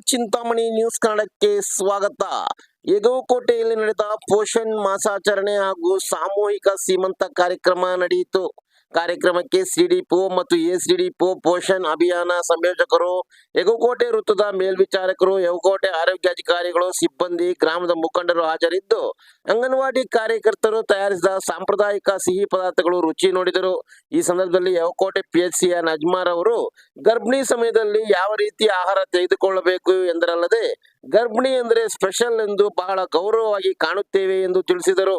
Chintamani news ಕನ್ನಡಕ್ಕೆ ಸ್ವಾಗತ. ಎಗವಕೋಟೆಯಲ್ಲಿ ನಡೆದ ಪೋಷಣ್ ಮಾಸಾಚರಣೆ ಹಾಗೂ ಸಾಮೂಹಿಕ ಸೀಮಂತ ಕಾರ್ಯಕ್ರಮ ನಡೆಯಿತು. ಕಾರ್ಯಕ್ರಮಕ್ಕೆ ಸಿಡಿಪೋ ಮತ್ತು ಎಸಿಡಿಪೋ ಪೋಷಣ್ ಅಭಿಯಾನ ಸಂಯೋಜಕರು ಎಗುಕೋಟೆ ವೃತ್ತದ ಮೇಲ್ವಿಚಾರಕರು ಎಗುಕೋಟೆ ಆರೋಗ್ಯಾಧಿಕಾರಿಗಳು, ಸಿಬ್ಬಂದಿ, ಗ್ರಾಮದ ಮುಖಂಡರು ಹಾಜರಿದ್ದು, ಅಂಗನವಾಡಿ ಕಾರ್ಯಕರ್ತರು ತಯಾರಿಸಿದ ಸಾಂಪ್ರದಾಯಿಕ ಸಿಹಿ ಪದಾರ್ಥಗಳು ರುಚಿ ನೋಡಿದರು. ಈ ಸಂದರ್ಭದಲ್ಲಿ ಯವಕೋಟೆ ಪಿಎಚ್ಸಿಯ ನಜ್ಮಾರ್ ಅವರು, ಗರ್ಭಿಣಿ ಸಮಯದಲ್ಲಿ ಯಾವ ರೀತಿ ಆಹಾರ ತೆಗೆದುಕೊಳ್ಳಬೇಕು ಎಂದರಲ್ಲದೆ, ಗರ್ಭಿಣಿ ಎಂದರೆ ಸ್ಪೆಷಲ್ ಎಂದು ಬಹಳ ಗೌರವವಾಗಿ ಕಾಣುತ್ತೇವೆ ಎಂದು ತಿಳಿಸಿದರು.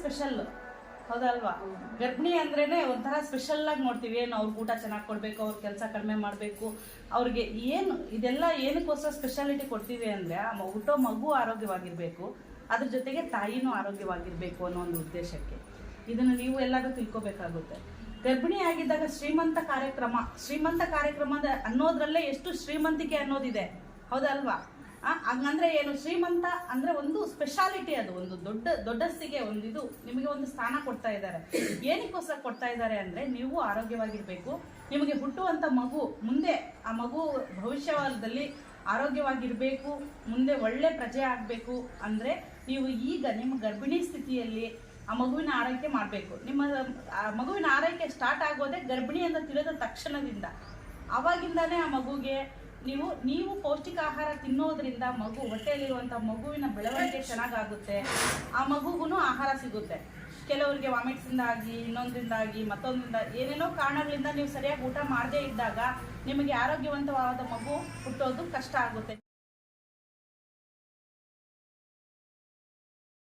special ಹೌದಲ್ವಾ? ಗರ್ಭಿಣಿ ಅಂದ್ರೇನೆ ಒಂಥರ ಸ್ಪೆಷಲ್ ಆಗಿ ನೋಡ್ತೀವಿ. ಏನು ಅವ್ರಿಗೆ ಊಟ ಚೆನ್ನಾಗಿ ಕೊಡ್ಬೇಕು, ಅವ್ರ ಕೆಲಸ ಕಡಿಮೆ ಮಾಡಬೇಕು. ಅವ್ರಿಗೆ ಏನು, ಇದೆಲ್ಲ ಏನಕ್ಕೋಸ್ಕರ ಸ್ಪೆಷಾಲಿಟಿ ಕೊಡ್ತೀವಿ ಅಂದರೆ ಆ ಹುಟ್ಟೋ ಮಗು ಆರೋಗ್ಯವಾಗಿರಬೇಕು. ಅದ್ರ ಜೊತೆಗೆ ತಾಯಿನೂ ಆರೋಗ್ಯವಾಗಿರಬೇಕು ಅನ್ನೋ ಒಂದು ಉದ್ದೇಶಕ್ಕೆ. ಇದನ್ನು ನೀವು ಎಲ್ಲರೂ ತಿಳ್ಕೊಬೇಕಾಗುತ್ತೆ. ಗರ್ಭಿಣಿ ಆಗಿದ್ದಾಗ ಶ್ರೀಮಂತ ಕಾರ್ಯಕ್ರಮ ಶ್ರೀಮಂತ ಕಾರ್ಯಕ್ರಮ ಅನ್ನೋದ್ರಲ್ಲೇ ಎಷ್ಟು ಶ್ರೀಮಂತಿಕೆ ಅನ್ನೋದಿದೆ. ಹೌದಲ್ವಾ? ಹಂಗಂದ್ರೆ ಏನು, ಶ್ರೀಮಂತ ಅಂದ್ರೆ ಒಂದು ಸ್ಪೆಷಾಲಿಟಿ ಅದು, ಒಂದು ದೊಡ್ಡ ದೊಡ್ಡಸ್ತಿಗೆ ಒಂದು ಇದು ನಿಮಗೆ ಒಂದು ಸ್ಥಾನ ಕೊಡ್ತಾ ಇದ್ದಾರೆ. ಏನಕ್ಕೋಸ್ಕರ ಕೊಡ್ತಾ ಇದ್ದಾರೆ ಅಂದ್ರೆ ನೀವು ಆರೋಗ್ಯವಾಗಿರ್ಬೇಕು, ನಿಮಗೆ ಹುಟ್ಟುವಂತ ಮಗು ಮುಂದೆ, ಆ ಮಗು ಭವಿಷ್ಯವಾದದಲ್ಲಿ ಆರೋಗ್ಯವಾಗಿರ್ಬೇಕು, ಮುಂದೆ ಒಳ್ಳೆ ಪ್ರಜೆ ಆಗಬೇಕು ಅಂದ್ರೆ ನೀವು ಈಗ ನಿಮ್ಮ ಗರ್ಭಿಣಿ ಸ್ಥಿತಿಯಲ್ಲಿ ಆ ಮಗುವಿನ ಆರೈಕೆ ಮಾಡಬೇಕು. ನಿಮ್ಮ ಮಗುವಿನ ಆರೈಕೆ ಸ್ಟಾರ್ಟ್ ಆಗೋದೇ ಗರ್ಭಿಣಿ ಅಂತ ತಿಳಿದ ತಕ್ಷಣದಿಂದ. ಆವಾಗಿಂದಾನೇ ಆ ಮಗುಗೆ ನೀವು ನೀವು ಪೌಷ್ಟಿಕ ಆಹಾರ ತಿನ್ನೋದ್ರಿಂದ ಮಗು ಹೊಟ್ಟೆಯಲ್ಲಿರುವಂಥ ಮಗುವಿನ ಬೆಳವಣಿಗೆ ಚೆನ್ನಾಗಾಗುತ್ತೆ. ಆ ಮಗುಗೂ ಆಹಾರ ಸಿಗುತ್ತೆ. ಕೆಲವರಿಗೆ ವಾಮಿಟ್ಸಿಂದಾಗಿ, ಇನ್ನೊಂದರಿಂದಾಗಿ, ಮತ್ತೊಂದರಿಂದ ಏನೇನೋ ಕಾರಣಗಳಿಂದ ನೀವು ಸರಿಯಾಗಿ ಊಟ ಮಾಡದೇ ಇದ್ದಾಗ ನಿಮಗೆ ಆರೋಗ್ಯವಂತವಾದ ಮಗು ಹುಟ್ಟೋದು ಕಷ್ಟ ಆಗುತ್ತೆ.